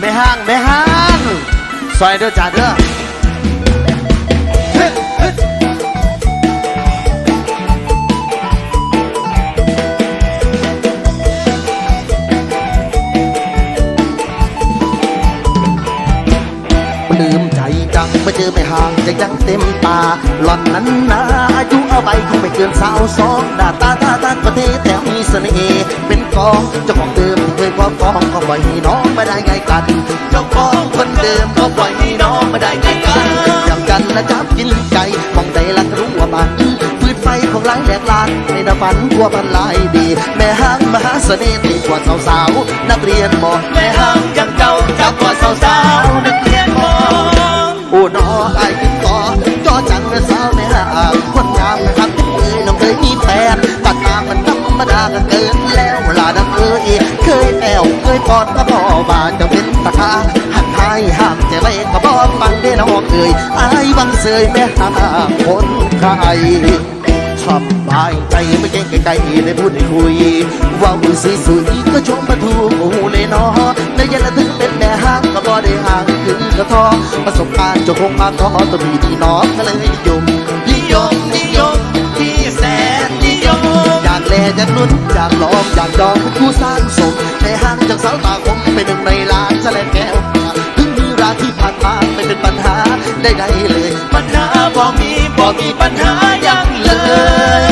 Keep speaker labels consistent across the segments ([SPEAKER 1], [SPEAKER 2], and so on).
[SPEAKER 1] แม่ห้างแม่ห้างซอยเด้อจ้าเด้อ จะยังเต็มตาหล่อนนั้นนาอายุเอาไปคงไม่เกินสาวสองหน้าตาตาตาก็เทแต่มีเสน่ห์เป็นกองเจ้าของเดิมเคยครอบครองก็ปล่อยให้น้องไม่ได้ไงกันเจ้าของคนเดิมก็ปล่อยให้น้องไม่ได้ไงกันอย่างกันนะจับกินใจมองใจละรู้ว่าบันฟืดไฟของหลายแหลกลานในนฝันกลัวมันลายดี แม่ห้างมหาเสน่ห์ตีกว่าสาวๆนักเรียนมอแแล้วลาดังเอ้ยเคยแอวเคยปอดก็พอบาจะเป็นตาคาหักหายห้ามใจไว้ก็บอกฟังได้น้องเอ้ยไอ้บังเสยแม่หาคนไทยชอบบายใจไม่เก่งไกลๆได้พูดได้คุยว่ามือสวยๆก็ชมมาถูกหูเลยเนาะในยันละถึงเป็นแม่ห้างก็บ่ได้ห่างคือกระทอประสบการณ์จะคงมาขอตัวพี่ที่น้องก็เลยนิยมนิยมนิยมที่แสนนิยมอยากแลอยากลุ้น อยากลองอยากดองเป็นผู้สร้างสมในห้างจากสาวตาคมเป็นหนึ่งในล้านแสลงแก้วถึงมีราที่ผ่านมาไม่เป็นปัญหาได้ใดๆเลย ปัญหาบ่มีบ่มีปัญหาอย่างเลย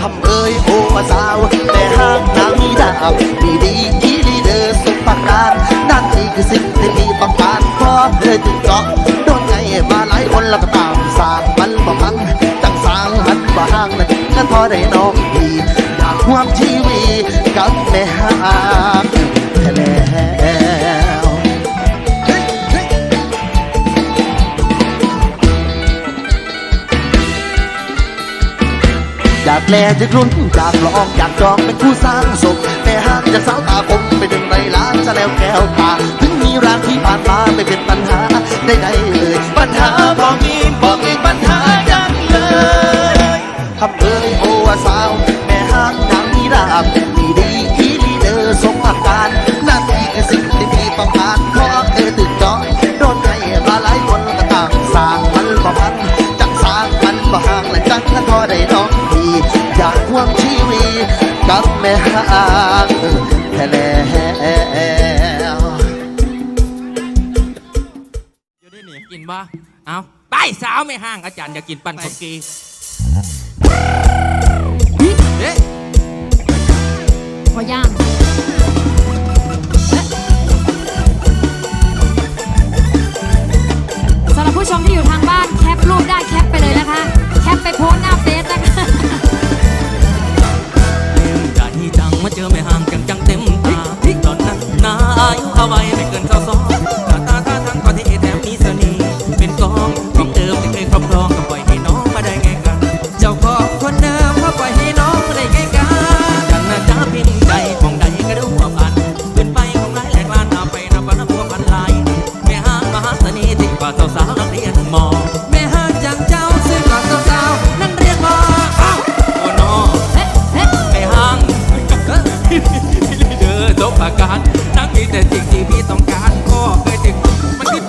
[SPEAKER 1] คำเอ่ยโอ้สาว แต่ห้างนางมีดาบดีดีดีดีเดอร์สุปการนั่นนี่คือสิ่งที่มีต้องการพอเคยถึงเจาะโดนไงมาหลายคนแล้วก็ตามสร้างมันบ่พังจังสางหันบ่ห่างนั่นก็พอได้น้องดี วามชีวีกับแม่หางแล้วอยากแลจะรุ่นอยากลองอยากจองเป็นผู้สร้างสุขแต่หากจากสาวตาคมไปดึงในล้านจะแล้วแก้วตาถึงมีร้านที่ผ่านมาไม่เป็นปัญหาได้ใดๆเลย ปัญหาบอมีบอมี กับแม่ห่างแท้แล้ว
[SPEAKER 2] อยู่ได้นี่กินบ่เอาไปสาวไม่ห้างอาจารย์อยากกินปันของกีเอ๊ะ
[SPEAKER 3] ขอย่างสำหรับผู้ชมที่อยู่ทาง
[SPEAKER 2] มาเจอไม่ห่างจังจังเต็มตาตอนนั้นนาอายุเอาไว้ไม่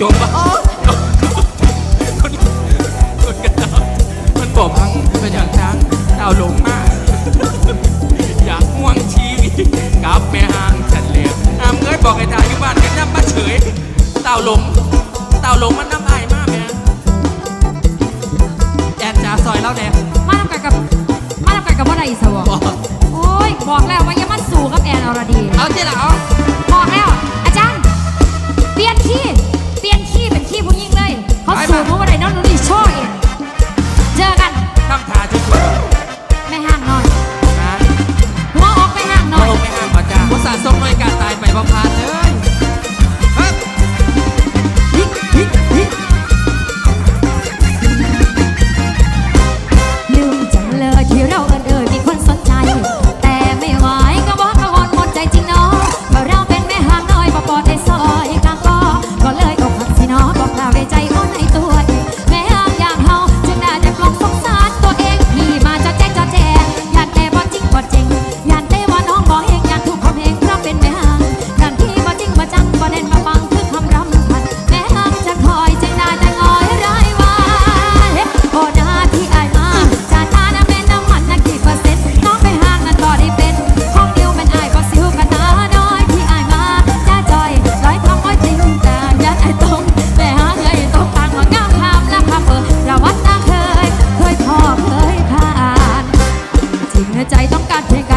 [SPEAKER 2] มันคือจมว่าอ๋อคนคนกระดาษมันบอกพังเป็นอย่างช้างดาวลงมากอยากม่วงชีวิตกับแม่ห้างฉันเลียอามเงยบอกไอ้ตาอยู่บ้านกันน้ำมาเฉยเต่าหลงเต่าหลงมันน้ำอายมากแม่แอนจ่าซอยแล้วแน่
[SPEAKER 3] มาทำกันกับมาทำกันกับว่าใดสวะ
[SPEAKER 2] บอก
[SPEAKER 3] โอ้ยบอกแล้วว่าอย่ามาสู่กับแอนอรดี
[SPEAKER 2] เอาที่ละเอา
[SPEAKER 3] บอกแล้วอาจารย์เปลี่ยนขี้ รู้ว่าใดน้องหนู หัอใจต้องการเพลง